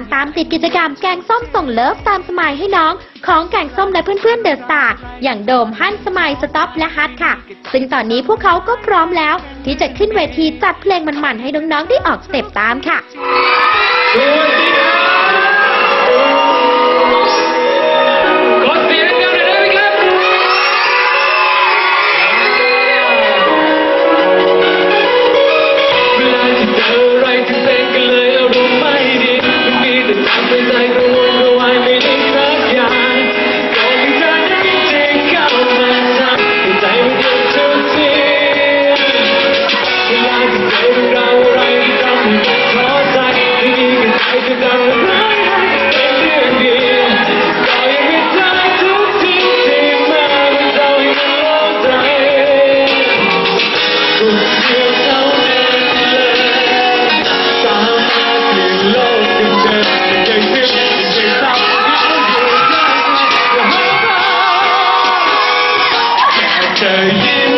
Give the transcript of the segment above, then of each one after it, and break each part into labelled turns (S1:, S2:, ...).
S1: การตามติดกิจกรรมแกงส้มส่งเลิฟตามสมัยให้น้อง ของแกงส้มและเพื่อนๆเดอะสตาร์อย่างโดมฮั่นสมัยสต็อปและฮัทค่ะ ซึ่งตอนนี้พวกเขาก็พร้อมแล้ว ที่จะขึ้นเวทีจัดเพลงมันๆให้น้องๆได้ออกสเต็ปตามค่ะ
S2: you.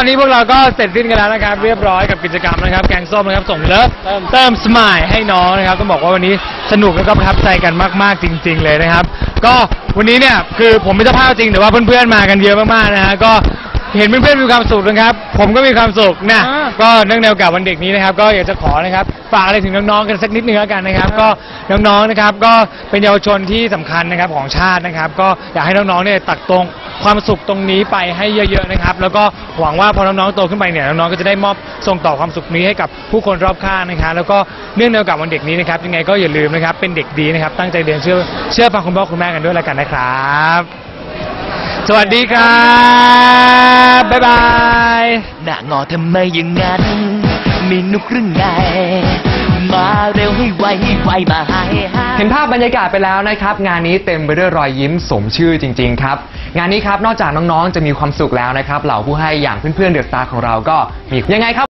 S2: อนนี้พวกเราก็เสร็จสิ้นกันแล้วนะครับ เรียบร้อยกับกิจกรรมนะครับ แกงส้มนะครับส่งเลิฟเติมสมายให้น้องนะครับต้องบอกว่าวันนี้สนุกแล้วก็ประทับใจกันมาก ๆ จริง ๆ เลยนะครับ ก็วันนี้เนี่ยคือผมไม่เจ้าภาพจริงแต่ว่าเพื่อนๆมากันเยอะมากๆนะฮะก็ เห็นเพื่อนๆมีความสุขนะครับ ผมก็มีความสุขนะก็เนื่องในโอกาสวันเด็กนี้นะครับ ก็อยากจะขอนะครับฝากอะไรถึงน้องๆกันสักนิดนึงแล้วกันนะครับ ก็น้องๆนะครับ ก็เป็นเยาวชนที่สำคัญนะครับของชาตินะครับ ก็อยากให้น้องๆเนี่ยตักตรงความสุขตรงนี้ไปให้เยอะ ๆนะครับ แล้วก็หวังว่าพอน้องๆโตขึ้นไปเนี่ยน้องๆก็จะได้มอบส่งต่อความสุขนี้ให้กับผู้คนรอบข้างนะครับแล้วก็เนื่องในโอกาสวันเด็กนี้นะครับ ยังไงก็อย่าลืมนะครับ เป็นเด็กดีนะครับ ตั้งใจเรียนเชื่อเชื่อฟังคุณพ่อคุณแม่กันด้วยแล้วกันนะครับ สวัสดีครับ บ๊ายบาย
S3: หน้างอทำไมอย่างนั้น มีนุกหรือไง มาเร็วให้ไวให้ไวมาให้ให้
S4: เห็นภาพบรรยากาศไปแล้วนะครับ งานนี้เต็มไปด้วยรอยยิ้มสมชื่อจริง ๆ ครับ งานนี้ครับนอกจากน้องๆจะมีความสุขแล้วนะครับ เหล่าผู้ให้อย่างเพื่อนๆเดอะสตาร์ของเราก็มียังไงครับ